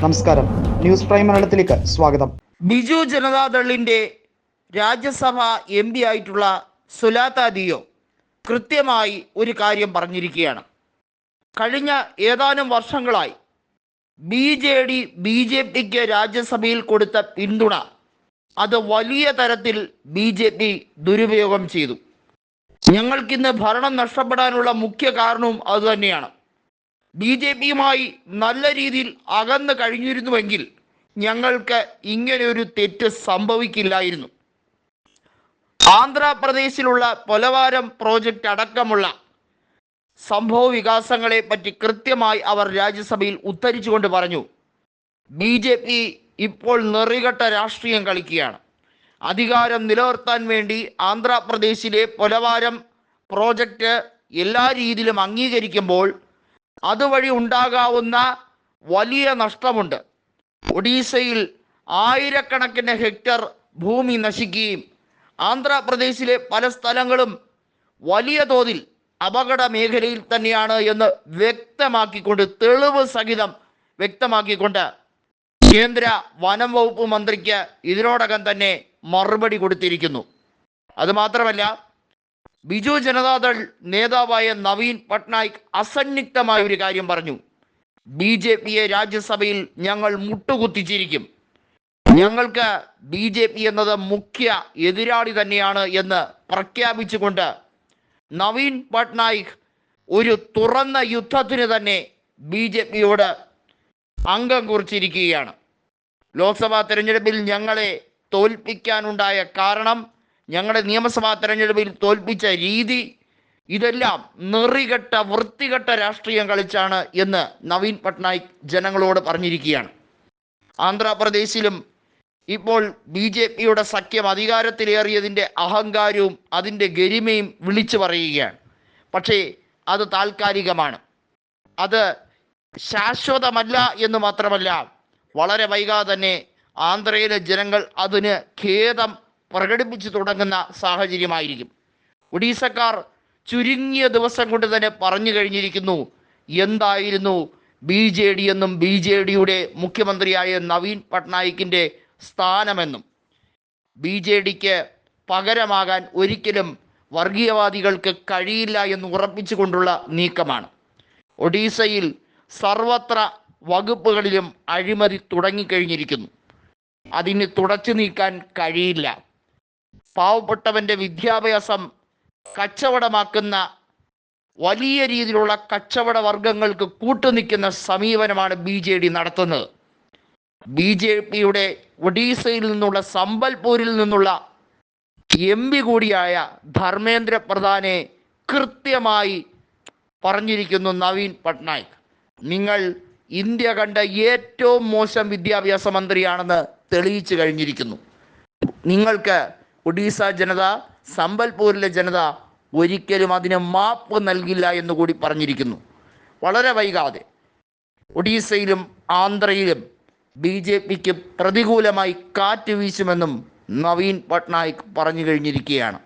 നമസ്കാരം. News prime മലയാളത്തിലേക്ക് സ്വാഗതം. ബിജു ജനതാദളിന്റെ രാജ്യസഭ എം പി ആയിട്ടുള്ള സുലാത്ത ദിയോ കൃത്യമായി ഒരു കാര്യം പറഞ്ഞിരിക്കുകയാണ്. കഴിഞ്ഞ ഏതാനും വർഷങ്ങളായി B J D B J പിക്ക് രാജ്യസഭയിൽ കൊടുത്ത പിന്തുണ അത് വലിയ തരത്തിൽ ബി ജെ പി ദുരുപയോഗം ചെയ്തു. ഞങ്ങൾക്കിന്ന് ഭരണം നഷ്ടപ്പെടാനുള്ള മുഖ്യ കാരണവും അതുതന്നെയാണ് ബി ജെ പിയുമായി നല്ല രീതിയിൽ അകന്നു കഴിഞ്ഞിരുന്നുവെങ്കിൽ ഞങ്ങൾക്ക് ഇങ്ങനെ ഒരു തെറ്റ് സംഭവിക്കില്ലായിരുന്നു. ആന്ധ്രാപ്രദേശിലുള്ള പൊലവാരം പ്രോജക്റ്റ് അടക്കമുള്ള സംഭവ വികാസങ്ങളെ പറ്റി കൃത്യമായി അവർ രാജ്യസഭയിൽ ഉദ്ധരിച്ചുകൊണ്ട് പറഞ്ഞു. ബി ജെ പി ഇപ്പോൾ നെറികെട്ട രാഷ്ട്രീയം കളിക്കുകയാണ്. അധികാരം നിലനിർത്താൻ വേണ്ടി ആന്ധ്രാപ്രദേശിലെ പൊലവാരം പ്രോജക്റ്റ് എല്ലാ രീതിയിലും അംഗീകരിക്കുമ്പോൾ അതുവഴി ഉണ്ടാകാവുന്ന വലിയ നഷ്ടമുണ്ട്. ഒഡീസയിൽ ആയിരക്കണക്കിന് ഹെക്ടർ ഭൂമി നശിക്കുകയും ആന്ധ്രാപ്രദേശിലെ പല സ്ഥലങ്ങളും വലിയ തോതിൽ അപകട മേഖലയിൽ തന്നെയാണ് എന്ന് വ്യക്തമാക്കിക്കൊണ്ട് തെളിവ് സഹിതം വ്യക്തമാക്കിക്കൊണ്ട് കേന്ദ്ര വനം വകുപ്പ് മന്ത്രിക്ക് ഇതിനോടകം തന്നെ മറുപടി കൊടുത്തിരിക്കുന്നു. അതുമാത്രമല്ല ബിജു ജനതാദൾ നേതാവായ നവീൻ പട്നായിക് അസന്നിഗ്ധമായ ഒരു കാര്യം പറഞ്ഞു. ബി ജെ പിയെ രാജ്യസഭയിൽ ഞങ്ങൾ മുട്ടുകുത്തിച്ചിരിക്കും. ഞങ്ങൾക്ക് ബി ജെ പി എന്നത് മുഖ്യ എതിരാളി തന്നെയാണ് എന്ന് പ്രഖ്യാപിച്ചുകൊണ്ട് നവീൻ പട്നായിക് ഒരു തുറന്ന യുദ്ധത്തിന് തന്നെ ബി ജെ പിയോട് അംഗം കുറിച്ചിരിക്കുകയാണ്. ലോക്സഭാ തെരഞ്ഞെടുപ്പിൽ ഞങ്ങളെ തോൽപ്പിക്കാനുണ്ടായ കാരണം ഞങ്ങളുടെ നിയമസഭാ തെരഞ്ഞെടുപ്പിൽ തോൽപ്പിച്ച രീതി ഇതെല്ലാം നെറികെട്ട വൃത്തികെട്ട രാഷ്ട്രീയം കളിച്ചാണ് എന്ന് നവീൻ പട്നായിക് ജനങ്ങളോട് പറഞ്ഞിരിക്കുകയാണ്. ആന്ധ്രാപ്രദേശിലും ഇപ്പോൾ ബി ജെ പിയുടെ സഖ്യം അധികാരത്തിലേറിയതിന്റെ അഹങ്കാരവും അതിന്റെ ഗരിമയും വിളിച്ചു പറയുകയാണ്. പക്ഷേ അത് താൽക്കാലികമാണ്. അത് ശാശ്വതമല്ല എന്ന് മാത്രമല്ല വളരെ വൈകാതെ തന്നെ ആന്ധ്രയിലെ ജനങ്ങൾ അതിന് ഖേദം പ്രകടിപ്പിച്ചു തുടങ്ങുന്ന സാഹചര്യമായിരിക്കും. ഒഡീസക്കാർ ചുരുങ്ങിയ ദിവസം കൊണ്ട് തന്നെ പറഞ്ഞു കഴിഞ്ഞിരിക്കുന്നു എന്തായിരുന്നു ബി ജെ ഡി എന്നും ബി ജെ ഡിയുടെ മുഖ്യമന്ത്രിയായ നവീൻ പട്നായിക്കിന്റെ സ്ഥാനമെന്നും. ബി ജെ ഡിക്ക് പകരമാകാൻ ഒരിക്കലും വർഗീയവാദികൾക്ക് കഴിയില്ല എന്ന് ഉറപ്പിച്ചുകൊണ്ടുള്ള നീക്കമാണ്. ഒഡീസയിൽ സർവത്ര വകുപ്പുകളിലും അഴിമതി തുടങ്ങിക്കഴിഞ്ഞിരിക്കുന്നു. അതിന് തുടച്ചു നീക്കാൻ കഴിയില്ല. പാവപ്പെട്ടവന്റെ വിദ്യാഭ്യാസം കച്ചവടമാക്കുന്ന വലിയ രീതിയിലുള്ള കച്ചവട വർഗങ്ങൾക്ക് കൂട്ടുനിൽക്കുന്ന സമീപനമാണ് ബി ജെ ഡി നടത്തുന്നത്. ബി ജെ പിയുടെ ഒഡീസയിൽ നിന്നുള്ള സമ്പൽപൂരിൽ നിന്നുള്ള എം പി കൂടിയായ ധർമ്മേന്ദ്ര പ്രധാനെ കൃത്യമായി പറഞ്ഞിരിക്കുന്നു നവീൻ പട്നായിക്. നിങ്ങൾ ഇന്ത്യ കണ്ട ഏറ്റവും മോശം വിദ്യാഭ്യാസ മന്ത്രിയാണെന്ന് തെളിയിച്ചു കഴിഞ്ഞിരിക്കുന്നു. നിങ്ങൾക്ക് ഒഡീസ ജനത സമ്പൽപൂരിലെ ജനത ഒരിക്കലും അതിന് മാപ്പ് നൽകില്ല എന്ന് കൂടി പറഞ്ഞിരിക്കുന്നു. വളരെ വൈകാതെ. ഒഡീസയിലും ആന്ധ്രയിലും ബി ജെ പിക്ക് പ്രതികൂലമായി കാറ്റ് വീശുമെന്നും നവീൻ പട്നായിക് പറഞ്ഞു കഴിഞ്ഞിരിക്കുകയാണ്.